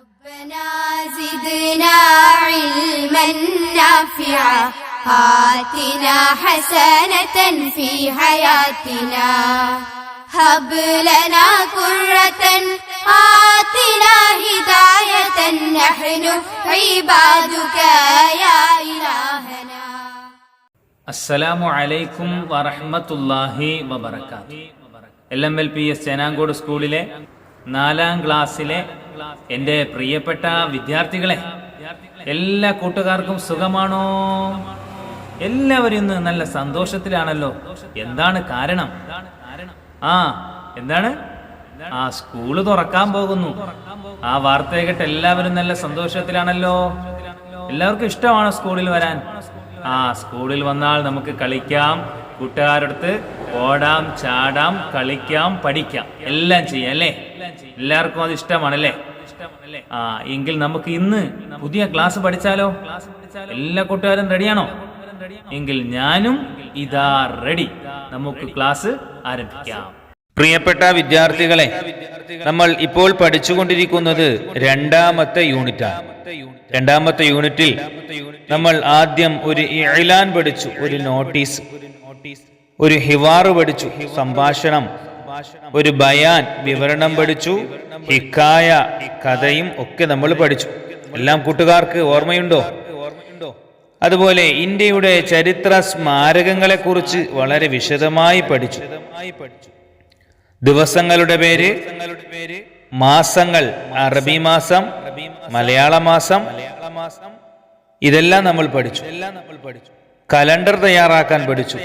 ربنا زدنا علما نافعا آتنا حسنة في حياتنا هب لنا قرة آتنا هداية نحن عبادك يا إلهنا അസ്സലാമു അലൈക്കും വറഹ്മത്തുള്ളാഹി വബറകാത്ത് L M L P S Chenangode സ്കൂളിലെ നാലാം ക്ലാസ്സിലെ എന്റെ പ്രിയപ്പെട്ട വിദ്യാർത്ഥികളെ എല്ലാ കൂട്ടുകാർക്കും സുഖമാണോ? എല്ലാവരും ഇന്ന് നല്ല സന്തോഷത്തിലാണല്ലോ. എന്താണ് കാരണം? ആ എന്താണ്? ആ സ്കൂൾ തുറക്കാൻ പോകുന്നു. ആ വാർത്ത കേട്ട് എല്ലാവരും നല്ല സന്തോഷത്തിലാണല്ലോ. എല്ലാവർക്കും ഇഷ്ടമാണ് സ്കൂളിൽ വരാൻ? ആ സ്കൂളിൽ വന്നാൽ നമുക്ക് കളിക്കാം. കൂട്ടുകാരടുത്ത് ഓടാം ചാടാം കളിക്കാം പഠിക്കാം. എല്ലാം ചെയ്യാം അല്ലേ? എല്ലാവർക്കും അത് ഇഷ്ടമാണല്ലേ? ആ എങ്കിൽ നമുക്ക് ഇന്ന് പുതിയ ക്ലാസ് പഠിച്ചാലോ? എല്ലാ കൂട്ടുകാരും റെഡിയാണോ? എങ്കിൽ ഞാനും ഇതാ റെഡി. നമുക്ക് ക്ലാസ് ആരംഭിക്കാം. പ്രിയപ്പെട്ട വിദ്യാർത്ഥികളെ നമ്മൾ ഇപ്പോൾ പഠിച്ചുകൊണ്ടിരിക്കുന്നത് രണ്ടാമത്തെ യൂണിറ്റാണ് രണ്ടാമത്തെ യൂണിറ്റിൽ നമ്മൾ ആദ്യം ഒരു ഇഴലാൻ പഠിച്ചു ഒരു നോട്ടീസ് ഒരു ഹിവാറ് പഠിച്ചു സംഭാഷണം ഒരു ബയാൻ വിവരണം പഠിച്ചു. ഹിക്കായ കഥയും ഒക്കെ നമ്മൾ പഠിച്ചു. എല്ലാം കൂട്ടുകാർക്ക് ഓർമ്മയുണ്ടോ? അതുപോലെ ഇന്ത്യയുടെ ചരിത്ര സ്മാരകങ്ങളെ കുറിച്ച് വളരെ വിശദമായി പഠിച്ചു. ദിവസങ്ങളുടെ പേര് മാസങ്ങൾ അറബി മാസം മലയാള മാസം. ഇതെല്ലാം നമ്മൾ പഠിച്ചു. കലണ്ടർ തയ്യാറാക്കാൻ പഠിച്ചു.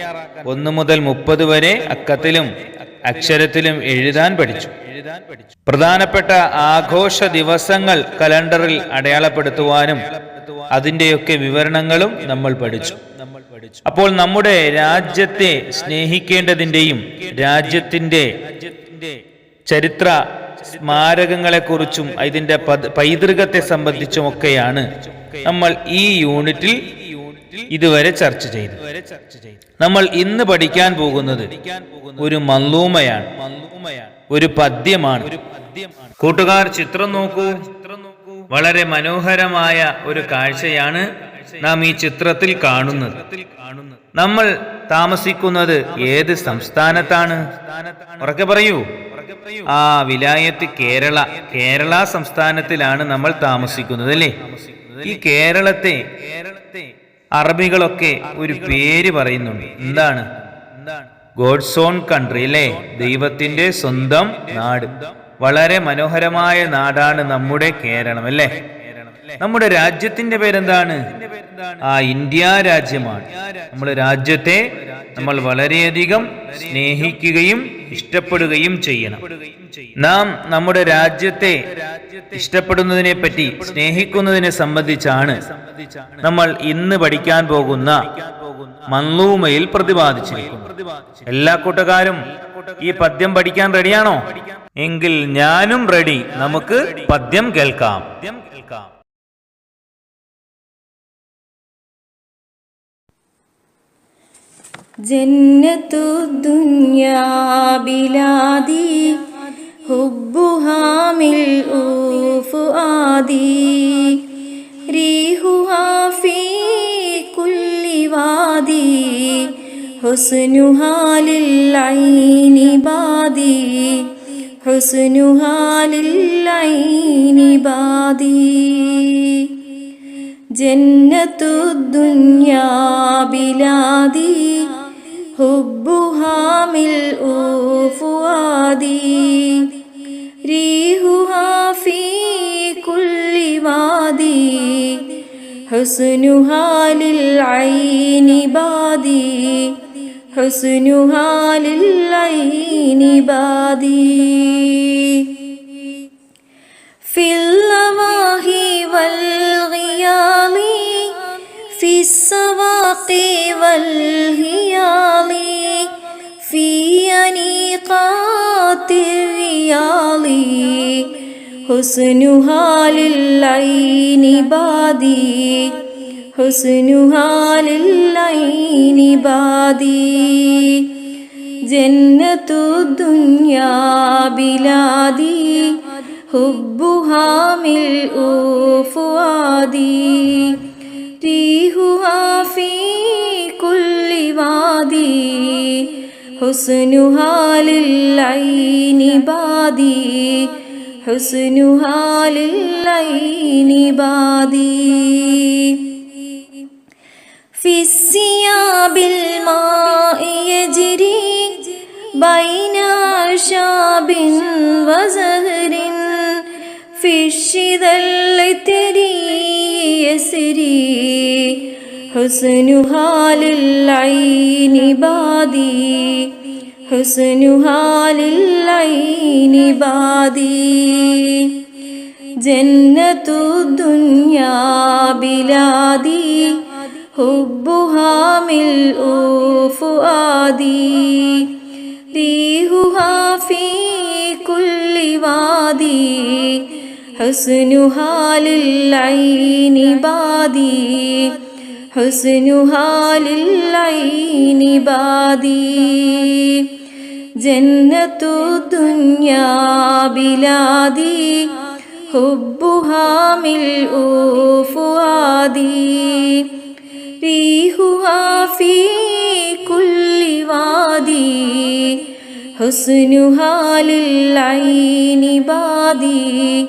ഒന്ന് മുതൽ മുപ്പത് വരെ അക്കത്തിലും അക്ഷരത്തിലും എഴുതാൻ പഠിച്ചു. പ്രധാനപ്പെട്ട ആഘോഷ ദിവസങ്ങൾ കലണ്ടറിൽ അടയാളപ്പെടുത്തുവാനും അതിന്റെയൊക്കെ വിവരണങ്ങളും നമ്മൾ പഠിച്ചു. അപ്പോൾ നമ്മുടെ രാജ്യത്തെ സ്നേഹിക്കേണ്ടതിന്റെയും രാജ്യത്തിന്റെ ചരിത്ര സ്മാരകങ്ങളെക്കുറിച്ചും പദ- പൈതൃകത്തെ സംബന്ധിച്ചുമൊക്കെയാണ് നമ്മൾ ഈ യൂണിറ്റിൽ ഇതുവരെ ചർച്ച ചെയ്തു. നമ്മൾ ഇന്ന് പഠിക്കാൻ പോകുന്നത് ഒരു മല്ലൂമയാണ്. ഒരു പദ്യമാണ്. കൂട്ടുകാർ ചിത്രം നോക്കൂ. വളരെ മനോഹരമായ ഒരു കാഴ്ചയാണ് നാം ഈ ചിത്രത്തിൽ കാണുന്നത്. നമ്മൾ താമസിക്കുന്നത് ഏത് സംസ്ഥാനത്താണ്? ഉറക്കെ പറയൂ. ആ വിലായത്ത് കേരള കേരള സംസ്ഥാനത്തിലാണ് നമ്മൾ താമസിക്കുന്നത് അല്ലേ? ഈ കേരളത്തെ അറബികളൊക്കെ ഒരു പേര് പറയുന്നുണ്ട്. എന്താണ്? ഗോഡ്സ് ഓൺ കൺട്രി അല്ലേ? ദൈവത്തിന്റെ സ്വന്തം നാട്. വളരെ മനോഹരമായ നാടാണ് നമ്മുടെ കേരളം അല്ലേ? നമ്മുടെ രാജ്യത്തിന്റെ പേരെന്താണ്? ആ ഇന്ത്യ രാജ്യമാണ്. നമ്മുടെ രാജ്യത്തെ നമ്മൾ വളരെയധികം സ്നേഹിക്കുകയും ഇഷ്ടപ്പെടുകയും ചെയ്യണം. നാം നമ്മുടെ രാജ്യത്തെ ഇഷ്ടപ്പെടുന്നതിനെ പറ്റി സ്നേഹിക്കുന്നതിനെ സംബന്ധിച്ചാണ് നമ്മൾ ഇന്ന് പഠിക്കാൻ പോകുന്ന മന്ലൂമയിൽ പ്രതിപാദിച്ചിരിക്കുന്നു എല്ലാ കൂട്ടുകാരും ഈ പദ്യം പഠിക്കാൻ റെഡിയാണോ? എങ്കിൽ ഞാനും റെഡി. നമുക്ക് പദ്യം കേൾക്കാം. ജന്നത്തു ദുന്യാബിലാദി ഹുബുഹാമിൽ ഊഫു ആദി റീഹുഹാഫി കുല്ലിവാദി ഹുസ്നുഹാലിൽ ഐനി ബാദി ഹുസ്നുഹാലിൽ ഐനി ബാദി. ജന്നത്തു ദുന്യാബിലാദി حبها ملء فؤادي ريحها في كل وادي حسنها للعين بادي حسنها للعين بادي في اللواهي والغيال في السواق والهيال في أنيقات الريال حسنها للعين بادي حسنها للعين بادي جنة الدنيا بلادي حبها ملء فؤادي ريحها في كل وادي حسنها للعين بادي حسنها للعين بادي. في الثياب الماء يجري بين أعشاب وزهر في الشذا التري يسري حسنها للعين بادي حسنها للعين بادي جنة الدنيا بلادي حبها ملء فؤادي ريحها في كل وادي حسنها للعين بادي حسنها للعين بادي جنة الدنيا بلادي حبها ملء فؤادي ريحها في كل وادي حسنها للعين بادي حسنها للعين بادي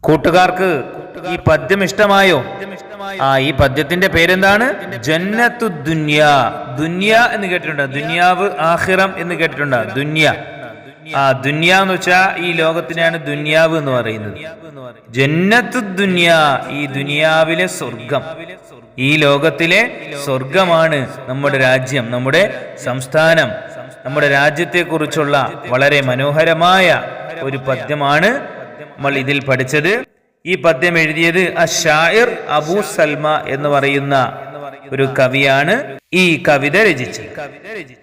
കൂട്ടുകാർക്ക് ഈ പദ്യം ഇഷ്ടമായോ? ആ ഈ പദ്യത്തിന്റെ പേരെന്താണ്? ജന്നത്തു ദുന്യ ദുന്യ എന്ന് കേട്ടിട്ടുണ്ട്. ദുന്യാവ് ആഹിറം എന്ന് കേട്ടിട്ടുണ്ട്. ദുന്യ. ആ ദുന്യ എന്ന് വെച്ചാ ഈ ലോകത്തിനാണ് ദുന്യാവ് എന്ന് പറയുന്നത്. ജന്നത്തു ദുന്യ ഈ ദുനിയാവിലെ സ്വർഗം. ഈ ലോകത്തിലെ സ്വർഗമാണ് നമ്മുടെ രാജ്യം നമ്മുടെ സംസ്ഥാനം. നമ്മുടെ രാജ്യത്തെക്കുറിച്ചുള്ള വളരെ മനോഹരമായ ഒരു പദ്യമാണ് നമ്മൾ ഇതിൽ പഠിച്ചത്. ഈ പദ്യം എഴുതിയത് അഷായിർ അബൂ സൽമ എന്ന് പറയുന്ന ഒരു കവിയാണ് ഈ കവിത രചിച്ചത്.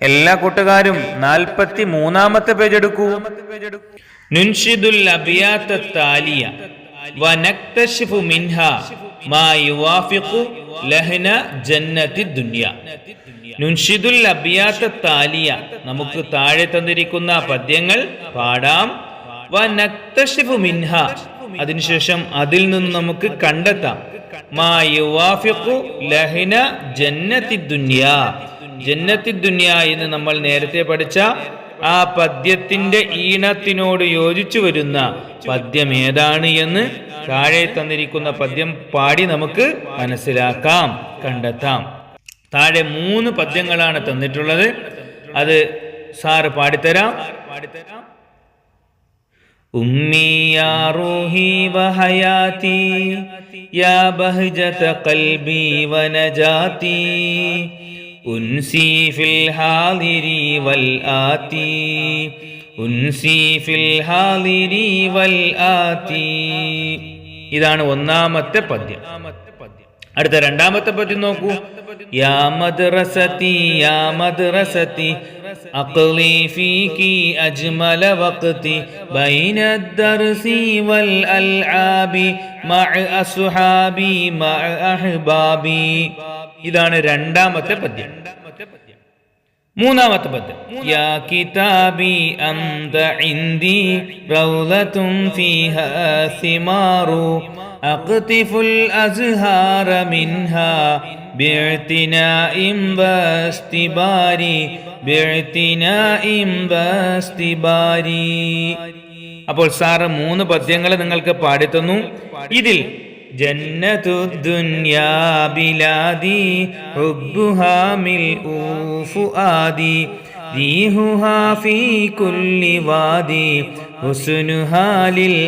എല്ലാ കൂട്ടുകാരും നാൽപ്പത്തി മൂന്നാമത്തെ പേജ് എടുക്കൂ. നുൻഷിദുൽ താലിയ വനക്തശിഫു മിൻഹ മാ യുവാഫിഖു ലഹ്ന ജന്നത്തി ദുനിയ. നുൻഷിദുൽ അബിയാത്ത താലിയ. നമുക്ക് താഴെ തന്നിരിക്കുന്ന പദ്യങ്ങൾ പാടാം. മിൻഹ. അതിനുശേഷം അതിൽ നിന്ന് നമുക്ക് കണ്ടെത്താം. മാ യുവാഫിഖു ലഹ്ന ജന്നത്തി ദുനിയ ജന്നത്തി ദുന്യ എന്ന് നമ്മൾ നേരത്തെ പഠിച്ച ആ പദ്യത്തിന്റെ ഈണത്തിനോട് യോജിച്ചു വരുന്ന പദ്യം ഏതാണ് എന്ന് താഴെ തന്നിരിക്കുന്ന പദ്യം പാടി നമുക്ക് മനസ്സിലാക്കാം കണ്ടെത്താം. താഴെ മൂന്ന് പദ്യങ്ങളാണ് തന്നിട്ടുള്ളത് അത് സാറ് പാടിത്തരാം പാടിത്തരാം أمي يا روحي وحياتي يا بهجة قلبي ونجاتي أنسي في الحاضر والآتي أنسي في الحاضر والآتي ഇതാണ് ഒന്നാമത്തെ പദ്യം അടുത്ത രണ്ടാമത്തെ പദ്യം നോക്കൂ. യാ മദ്റസതി യാ മദ്റസതി അഖ്ലി ഫീകി അജ്മല വഖ്തി ബൈന ദർസി വൽ അൽആബി മഅ അസ്ഹാബി മഅ അഹ്ബാബി. ഇതാണ് രണ്ടാമത്തെ പദ്യം. മൂന്നാമത്തെ പദ്യം. യാ കിതാബി അന്ത ഇൻദി റൗലതും ഫീഹാ സിമാറു. أقطف الأزهار منها باعتناء واستبار باعتناء واستبار അപ്പോൾ സാറ് മൂന്ന് പദ്യങ്ങൾ നിങ്ങൾക്ക് പാടിത്തന്നു ഇതിൽ ജന്നതു ദുന്യാ ബിലാദി ഹുബ്ബുഹാ മിൽഉ ഫുആദി റീഹുഹാ ഫീ കുല്ലി വാദി ഹുസ്നുഹാ ലിൽ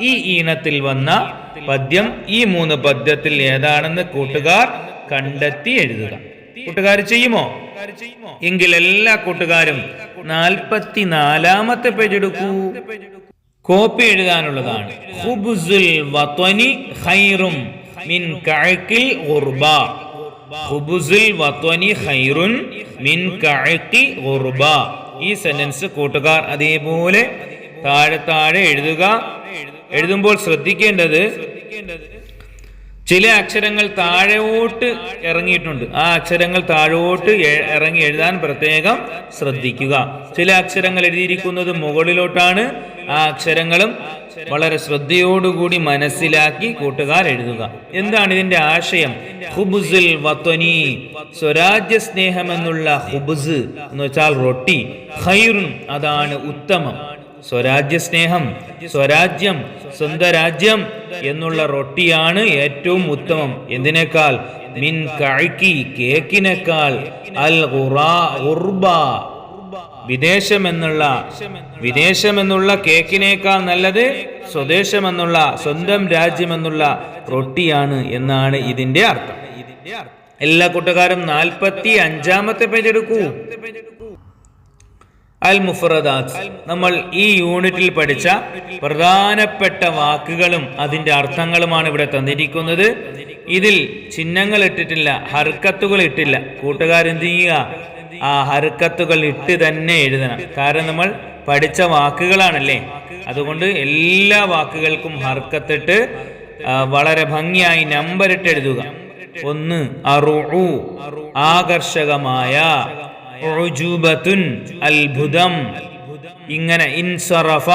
ഈ ഈണത്തിൽ വന്ന പദ്യം ഈ മൂന്ന് പദ്യത്തിൽ ഏതാണെന്ന് കൂട്ടുകാർ കണ്ടെത്തി എഴുതുക. കൂട്ടുകാർ ചെയ്യുമോ? എങ്കിൽ എല്ലാ കൂട്ടുകാരും നാൽപ്പത്തി നാലാമത്തെ പേജ് എടുക്കൂ. കോപ്പി എഴുതാനുള്ളതാണ്. ഖുബ്സുൽ വത്വനി ഖൈറും മിൻ കഴക്കിൽ വത്വനി ഖൈറുൻ മിൻ ഈ സെന്റൻസ് കൂട്ടുകാർ അതേപോലെ താഴെ താഴെ എഴുതുക. എഴുതുമ്പോൾ ശ്രദ്ധിക്കേണ്ടത് ചില അക്ഷരങ്ങൾ താഴോട്ട് ഇറങ്ങിയിട്ടുണ്ട്. ആ അക്ഷരങ്ങൾ താഴോട്ട് ഇറങ്ങി എഴുതാൻ പ്രത്യേകം ശ്രദ്ധിക്കുക. ചില അക്ഷരങ്ങൾ എഴുതിയിരിക്കുന്നത് മുകളിലോട്ടാണ്. ആ അക്ഷരങ്ങളും വളരെ ശ്രദ്ധയോടുകൂടി മനസ്സിലാക്കി കൂട്ടുകാർ എഴുതുക. എന്താണ് ഇതിന്റെ ആശയം? ഹുബുസിൽ വത്വനി സ്വരാജ്യ സ്നേഹം എന്നുള്ള ഹുബുസ് എന്ന് വെച്ചാൽ റൊട്ടി. ഖൈറുൻ അതാണ് ഉത്തമം. സ്വരാജ്യ സ്നേഹം സ്വരാജ്യം സ്വന്തം രാജ്യം എന്നുള്ള റൊട്ടിയാണ് ഏറ്റവും ഉത്തമം. എന്തിനേക്കാൾ? മിൻ കഴക്കി കേക്കിനേക്കാൾ. അൽ ഖുർബ. വിദേശമെന്നുള്ള വിദേശമെന്നുള്ള കേക്കിനേക്കാൾ നല്ലത് സ്വദേശമെന്നുള്ള സ്വന്തം രാജ്യമെന്നുള്ള റൊട്ടിയാണ് എന്നാണ് ഇതിന്റെ അർത്ഥം. എല്ലാ കൂട്ടുകാരും നാൽപ്പത്തി അഞ്ചാമത്തെ പേജ് എടുക്കൂ. അൽ മുഫറദാത്ത് നമ്മൾ ഈ യൂണിറ്റിൽ പഠിച്ച പ്രധാനപ്പെട്ട വാക്കുകളും അതിന്റെ അർത്ഥങ്ങളുമാണ് ഇവിടെ തന്നിരിക്കുന്നത്. ഇതിൽ ചിഹ്നങ്ങൾ ഇട്ടിട്ടില്ല ഹർക്കത്തുകൾ ഇട്ടില്ല. കൂട്ടുകാരെന്ത് ചെയ്യുക? ആ ഹർക്കത്തുകൾ ഇട്ട് തന്നെ എഴുതണം. കാരണം നമ്മൾ പഠിച്ച വാക്കുകളാണല്ലേ? അതുകൊണ്ട് എല്ലാ വാക്കുകൾക്കും ഹർക്കത്തിട്ട് വളരെ ഭംഗിയായി നമ്പർ ഇട്ട് എഴുതുക. ഒന്ന് അറുഉ ആകർഷകമായ അത്ഭുതം. ഇങ്ങനെ ഇൻസറഫ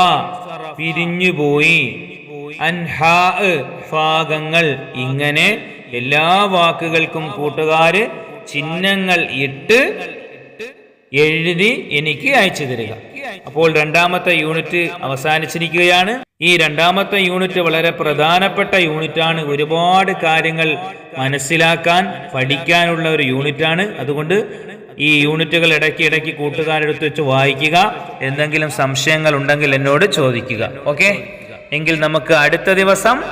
പിരിഞ്ഞുപോയി അൻഹാ ഭാഗങ്ങൾ. ഇങ്ങനെ എല്ലാ വാക്കുകൾക്കും കൂട്ടുകാര് ചിഹ്നങ്ങൾ ഇട്ട് എഴുതി എനിക്ക് അയച്ചു തരിക. അപ്പോൾ രണ്ടാമത്തെ യൂണിറ്റ് അവസാനിച്ചിരിക്കുകയാണ്. ഈ രണ്ടാമത്തെ യൂണിറ്റ് വളരെ പ്രധാനപ്പെട്ട യൂണിറ്റാണ്. ഒരുപാട് കാര്യങ്ങൾ മനസ്സിലാക്കാൻ പഠിക്കാനുള്ള ഒരു യൂണിറ്റാണ്. അതുകൊണ്ട് ഈ യൂണിറ്റുകൾ ഇടയ്ക്ക് ഇടയ്ക്ക് കൂട്ടുകാരെടുത്ത് വെച്ച് വായിക്കുക. എന്തെങ്കിലും സംശയങ്ങൾ ഉണ്ടെങ്കിൽ എന്നോട് ചോദിക്കുക. ഓക്കെ? എങ്കിൽ നമുക്ക് അടുത്ത ദിവസം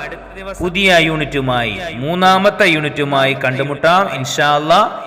പുതിയ യൂണിറ്റുമായി മൂന്നാമത്തെ യൂണിറ്റുമായി കണ്ടുമുട്ടാം. ഇൻഷാ അല്ലാ